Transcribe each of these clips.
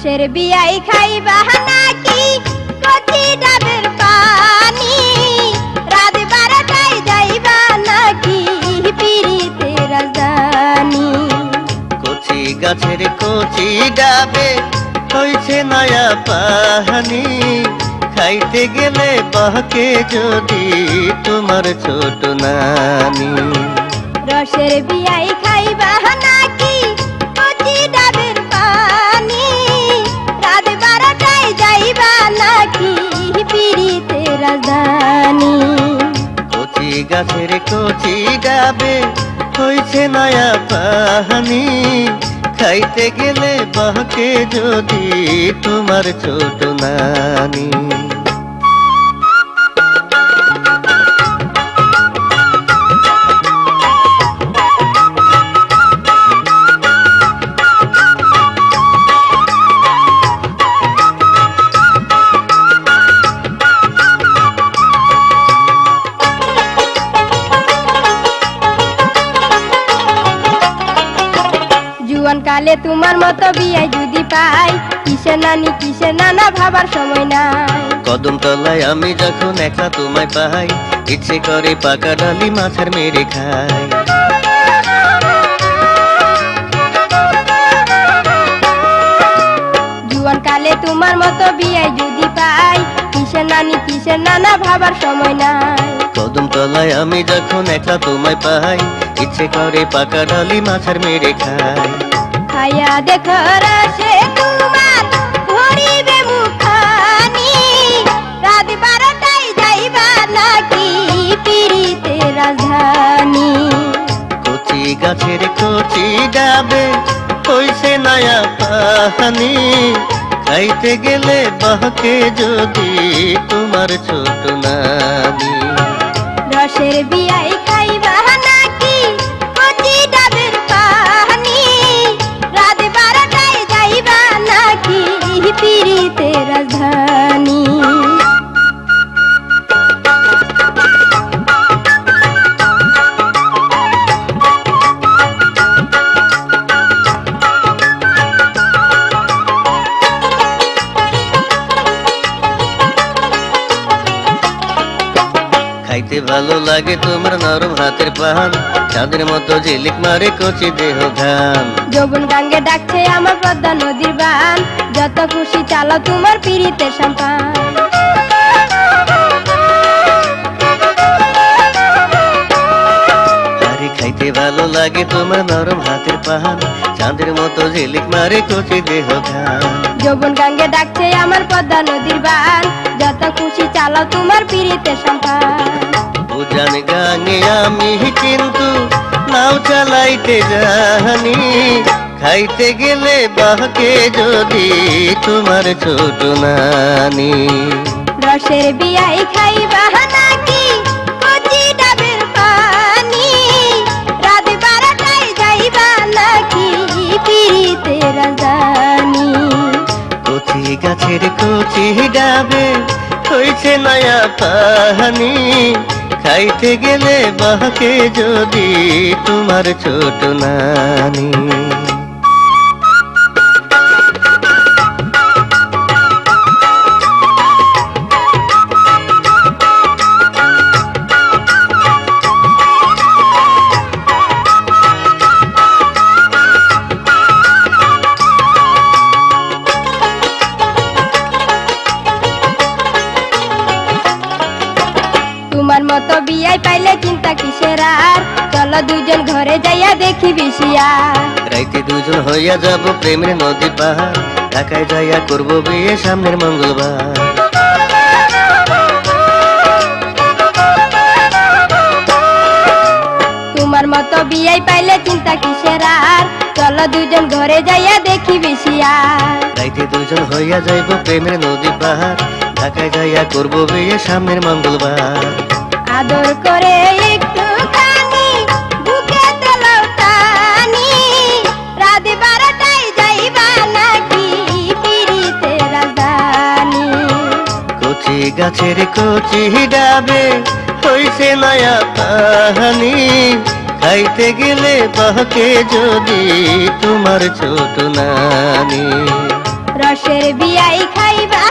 মোষের বিয়াই খাইবা নাকি কচি ডাবের পানি। রাত বারোটায় যাইবা নাকি পিড়িতে রাজানি কচি গাছের কচি ডাবে হয়েছে নয়া পাহানি। খাইতে গেলে বাহকে যদি তোমার ছোট নানি। রসের বিয়াই খাইবা নাকি গাছের কচি গাবে হয়েছে নয়া পাহানি। খাইতে গেলে বহকে যদি তোমার ছোট নানি। কালে তোমার মতো বিয়াই যদি পাই কিসের নানি কিসের নানা ভাবার সময় নাই। কদম তলায় আমি যখন একলা তোমায় পাই ইচ্ছে করে পাকা ডালি মাছের মেরে খাই। জুয়ান কালে তোমার মতো বিয়াই যদি পাই কিসের নানি কিসের নানা ভাবার সময় নাই। কদম তলায় আমি যখন একলা তোমায় পাই ইচ্ছে করে পাকা ডালি মাছের মেরে খাই। খায়া দেখো সে তোমার ধরিবে মুখানি রাত বারোটায় যাইবা নাকি পিড়িতে রাজধানী? কচি গাছের কচি ডাবে হইছে নয়া পাহানি। খাইতে গেলে বহকে যদি তোমার ছোট নানি। রসের বিয়াই খাইতে ভালো লাগে তোমার নরম হাতের পান চাঁদের মতো ঝিলিক মারে কচি দেহ ঘাম যৌবন গাঙ্গে ডাকছে আমার পদ্মা নদীর বান যত খুশি চালাও তোমার পিড়িতে সাম্পান। খাইতে ভালো লাগে তোমার নরম হাতের পান চাঁদের মতো ঝিলিক মারে কচি দেহ ঘাম যৌবন গাঙ্গে ডাকছে আমার পদ্মা নদীর বান যত খুশি চালাও তোমার পিড়িতে সাম্পান। উজান গাঙে আমি কিন্তু নাও চালাইতে জানি। খাইতে গেলে বাহকে যদি তোমার ছোট নানি। রসের বিয়াই খাইবা নাকি? কচি ডাবের পানি। রাত বারোটায় যাইবা নাকি? পিড়িতে রাজধানী। কচি গাছের কচি ডাবে হইছে নয়া পাহানি। খাইতে গেলে বাহকে যদি তোমার ছোট নানি বিয়াই পাইলে চিন্তা কিসের আর? চলো দুজন ঘরে যাইয়া দেখি বিশিয়া রাইতে দুজন হইয়া যাব প্রেমের নদী পাহাড়। ঢাকায় যাইয়া করব বিয়ে সামনের মঙ্গলবার। তোমার মতো বিয়াই পাইলে চিন্তা কিসের আর? চলো দুজন ঘরে যাইয়া দেখি বিশিয়া রাইতে দুজন হইয়া যাইব প্রেমের নদী পাহাড়। ঢাকায় যাইয়া করব বিয়ে সামনের মঙ্গলবার। আদর করে একটু খানি বুকে তেলাও টানি। রাত বারোটায় যাইবা নাকি পিড়িতে রাজধানী কচি গাছের কচি ডাবে হইছে নয়া পাহানি। খাইতে গেলে বাহকে যদি তোমার ছোট নানি। রসের বিয়াই খাইবা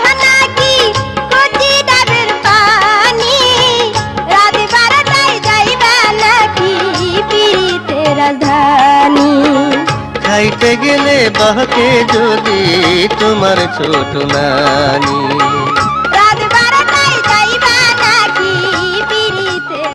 দেখাইতে গেলে বাহকে যদি তোমার ছোট নানি